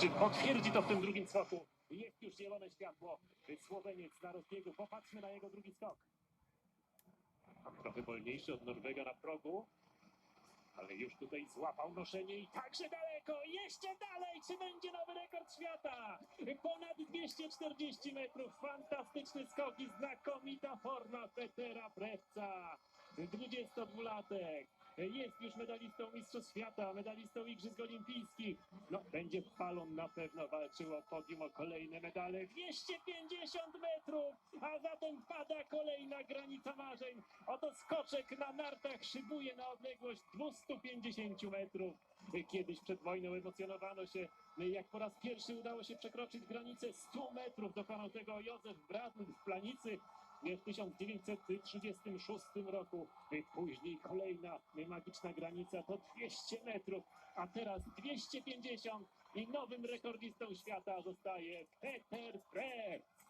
Czy potwierdzi to w tym drugim skoku? Jest już zielone światło. Słoweniec na rozbiegu. Popatrzmy na jego drugi skok. Trochę wolniejszy od Norwega na progu. Ale już tutaj złapał noszenie i także daleko, jeszcze dalej, czy będzie nowy rekord świata? Ponad 240 metrów, fantastyczny skok i znakomita forma Petera Prewca. 22-latek, jest już medalistą Mistrzostw Świata, medalistą Igrzysk Olimpijskich. No, będzie palon na pewno walczył o podium, o kolejne medale. 250 metrów, a zatem pada kolejna granica marzeń. Oto skoczek na nartach szybuje na odległość 250 metrów. Kiedyś przed wojną emocjonowano się, jak po raz pierwszy udało się przekroczyć granicę 100 metrów. Dokonał tego Józef Bradl w Planicy w 1936 roku. Później kolejna magiczna granica to 200 metrów, a teraz 250 i nowym rekordistą świata zostaje Peter Prewc.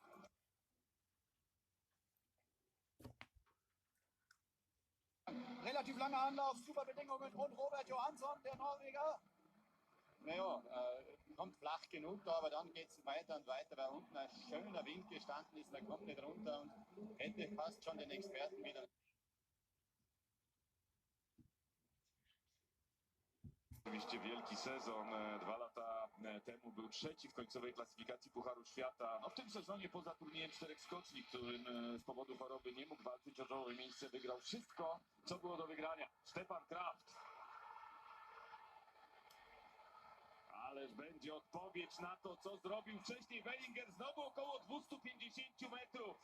Relativ langer Anlauf, super Bedingungen und Robert Johansson, der Norweger. Naja, äh, kommt flach genug da, aber dann geht es weiter und weiter, weil unten ein schöner Wind gestanden ist, er kommt nicht runter und hätte fast schon den Experten wieder. Oczywiście wielki sezon. E, Dwa lata e, temu był trzeci w końcowej klasyfikacji Pucharu Świata. No w tym sezonie poza turniejem czterech skoczni, którym e, z powodu choroby nie mógł walczyć o czołowe miejsce, wygrał wszystko, co było do wygrania. Stefan Kraft. Ależ będzie odpowiedź na to, co zrobił wcześniej Wellinger. Znowu około 250 metrów.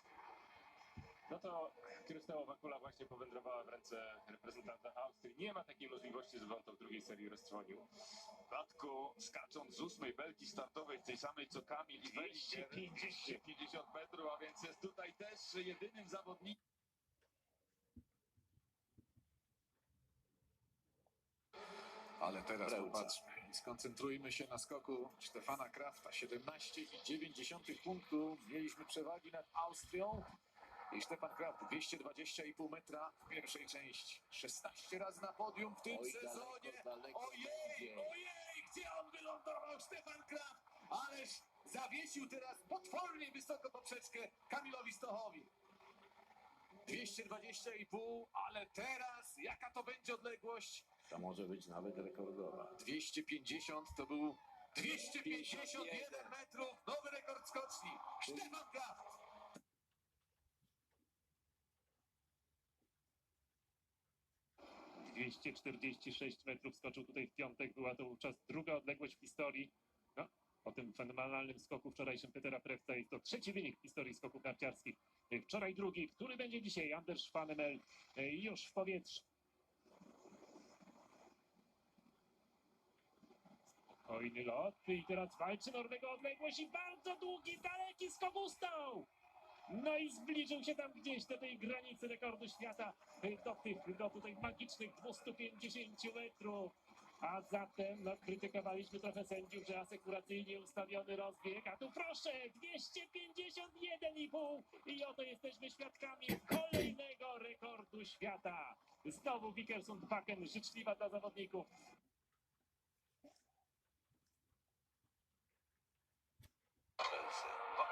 No to kryształowa kula właśnie powędrowała w ręce reprezentanta Austrii. Nie ma takiej możliwości, żeby on to w drugiej serii roztrwonił. W dodatku skacząc z ósmej belki startowej, tej samej co Kamil i Wellinger, 250. 250 metrów, a więc jest tutaj też jedynym zawodnikiem. Ale teraz popatrzmy i skoncentrujmy się na skoku Stefana Krafta. 17,9 punktów mieliśmy przewagi nad Austrią. I Stefan Kraft 220,5 metra w pierwszej części. 16 razy na podium w tym Oj, sezonie. daleko, daleko ojej, będzie. ojej, gdzie on wylądował? Stefan Kraft! Ależ zawiesił teraz potwornie wysoko poprzeczkę Kamilowi Stochowi. 220,5, ale teraz jaka to będzie odległość? To może być nawet rekordowa. 250 to był 251 metrów, nowy rekord skoczni. Stefan Kraft. - 246 metrów skoczył tutaj w piątek. Była to wówczas druga odległość w historii. No, po tym fenomenalnym skoku wczorajszym Petera Prewca jest to trzeci wynik w historii skoków narciarskich. Wczoraj drugi, który będzie dzisiaj Anders Schwanemel e, już w powietrzu. Spokojny lot i teraz walczy Norwego odległość i bardzo długi, daleki skok ustał. No i zbliżył się tam gdzieś do tej granicy rekordu świata, y, do tych, do tutaj magicznych 250 metrów. A zatem, no, krytykowaliśmy trochę sędziów, że asekuracyjnie ustawiony rozbieg, a tu proszę, 251,5 i oto jesteśmy świadkami kolejnego rekordu świata. Znowu Wickersund Bakken, życzliwa dla zawodników.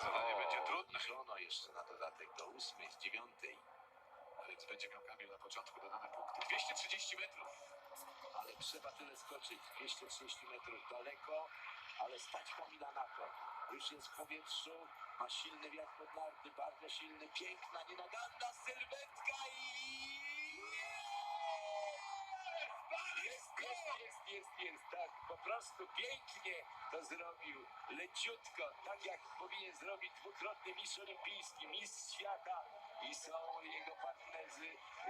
Zadanie będzie trudne. Żono jeszcze na dodatek do ósmej, z dziewiątej. A więc będzie miał Kamil na początku dodane punkty. 230 metrów. Ale trzeba tyle skoczyć. 230 metrów daleko, ale stać Kamila na to. Już jest w powietrzu, ma silny wiatr pod narty, bardzo silny, piękna, nienaganna sylwetka i... Jest, jest, jest, jest, jest, tak, po prostu pięknie to zrobił, leciutko, tak jak powinien zrobić dwukrotny mistrz olimpijski, mistrz świata i są jego partnerzy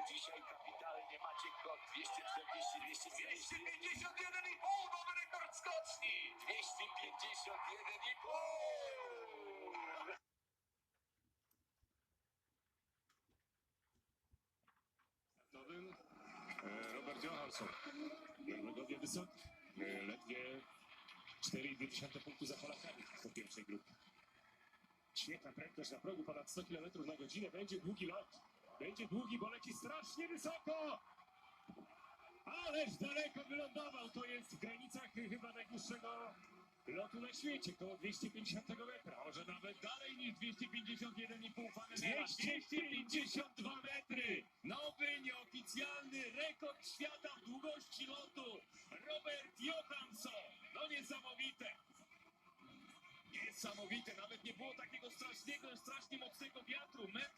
dzisiaj kapitalnie, Maciek Kot, 240, 250, 251,5, nowy rekord skoczni, 251,5! startowym Robert Johansson. Norwegowie wysoki, ledwie 4,2 punktu za Polakami po pierwszej grupie. Świetna prędkość na progu ponad 100 km na godzinę. Będzie długi lot. Będzie długi, bo leci strasznie wysoko. Ależ daleko wylądował. To jest w granicach chyba najdłuższego lotu na świecie, koło 250 metra. Może nawet dalej niż 251,5 Fahrenheita. 252 metry! Nowy, nieoficjalny rekord świata w długości lotu. Robert Johansson. No niesamowite. Niesamowite, nawet nie było takiego strasznego, strasznie mocnego wiatru. Metr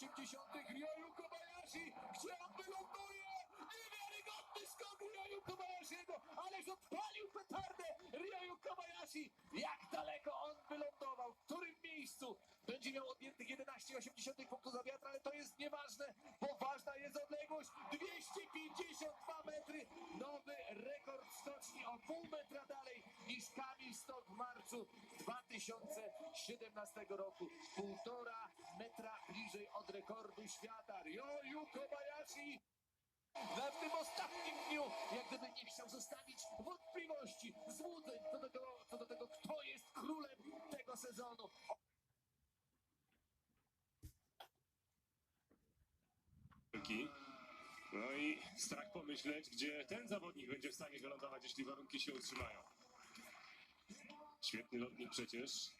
80 Ryoyu Kobayashi, gdzie on wyląduje? Niewiarygodny skok Ryoyu Kobayashiego, ależ odpalił petardę Ryoyu Kobayashi. Jak daleko on wylądował, w którym miejscu? Będzie miał odjętych 11,8 punktów za wiatr, ale to jest nieważne, bo ważna jest odległość 252 metry. Nowy rekord skoczni o pół metra dalej niż Kamil Stok w marcu 2017 roku. Półtora metra bliżej od rekordu świata. Ryoyu Kobayashi w tym ostatnim dniu, jak gdyby nie chciał zostawić wątpliwości, złudzeń co do tego, co do tego kto jest królem tego sezonu. No i strach pomyśleć, gdzie ten zawodnik będzie w stanie wylądować, jeśli warunki się utrzymają. Świetny lotnik przecież.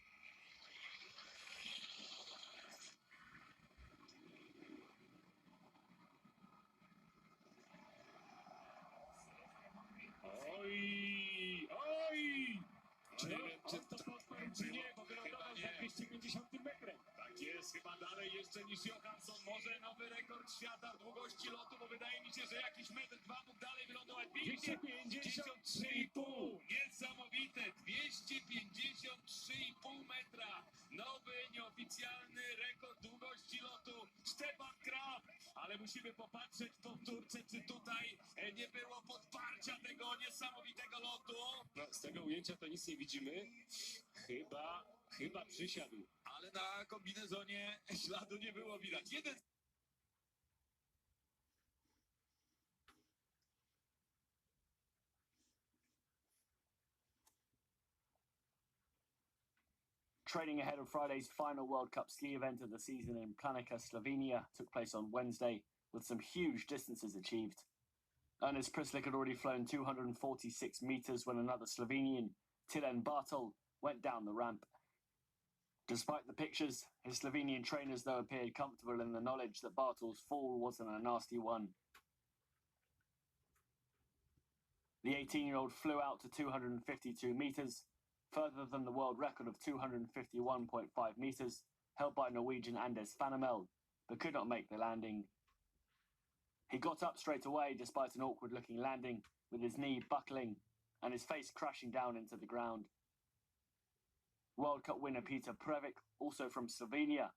Jeszcze niż Johansson. Może nowy rekord świata w długości lotu, bo wydaje mi się, że jakiś metr, dwa mógł dalej wylądować. 253,5. Niesamowite, 253,5 metra. Nowy, nieoficjalny rekord długości lotu. Stefan Krab. Ale musimy popatrzeć w powtórce, czy tutaj e, nie było podparcia tego niesamowitego lotu. No, z tego ujęcia to nic nie widzimy. Chyba, chyba przysiadł. Ale na kombinezonie śladu nie było widać. Jeden Training ahead of Friday's final World Cup ski event of the season in Planica, Slovenia took place on Wednesday, with some huge distances achieved. Ernest Prislik had already flown 246 meters when another Slovenian, Tilen Bartol, went down the ramp. Despite the pictures, his Slovenian trainers, though, appeared comfortable in the knowledge that Bartol's fall wasn't a nasty one. The 18 year old flew out to 252 meters, further than the world record of 251.5 meters, held by Norwegian Anders Fanamel, but could not make the landing. He got up straight away despite an awkward looking landing, with his knee buckling and his face crashing down into the ground. World Cup winner Peter Previk, also from Slovenia,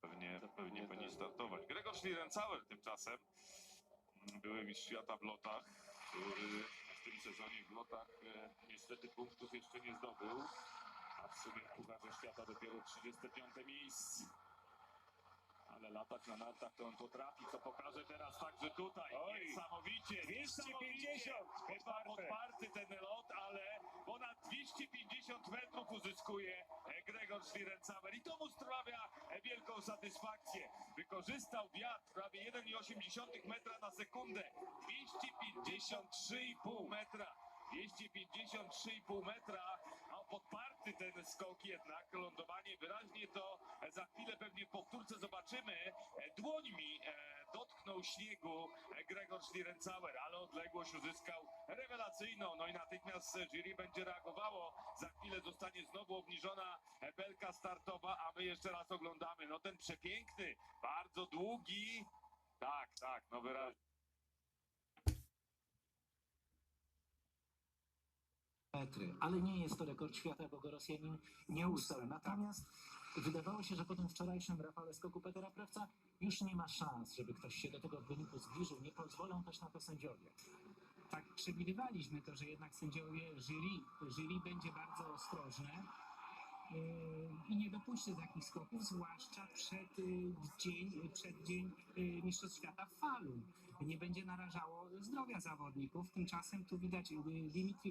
Pewnie, pewnie powinien startować. Gregor Schlierenzauer tymczasem były mistrz świata w lotach, który w tym sezonie w lotach e, niestety punktów jeszcze nie zdobył, a w sumie w Pucharze Świata dopiero 35 miejsce. Ale latać na nartach to on potrafi, co pokaże teraz także tutaj. Oj. Niesamowicie, 250, Chyba podparty ten lot, ale ponad 250 metrów uzyskuje Gregor Schlierenzauer i to mu sprawia wielką satysfakcję. Wykorzystał wiatr prawie 1,8 metra na sekundę. 253,5 metra. 253,5 metra, podparty ten skok jednak, lądowanie wyraźnie to za chwilę pewnie w powtórce zobaczymy. E, Dłońmi e, dotknął śniegu e, Gregor Schlierenzauer, ale odległość uzyskał rewelacyjną, no i natychmiast jury będzie reagowało. Za chwilę zostanie znowu obniżona belka startowa, a my jeszcze raz oglądamy. No ten przepiękny, bardzo długi, tak, tak, no wyraźnie. Metry, ale nie jest to rekord świata, bo go Rosjanin nie ustał. Natomiast wydawało się, że po tym wczorajszym rafale skoku Petera Prewca już nie ma szans, żeby ktoś się do tego wyniku zbliżył. Nie pozwolą też na to sędziowie. tak przewidywaliśmy to, że jednak sędziowie jury, jury będzie bardzo ostrożne i nie dopuści takich skoków, zwłaszcza przed y, dzień, przed dzień y, Mistrzostw Świata w falu. Nie będzie narażało zdrowia zawodników. Tymczasem tu widać y, Dimitri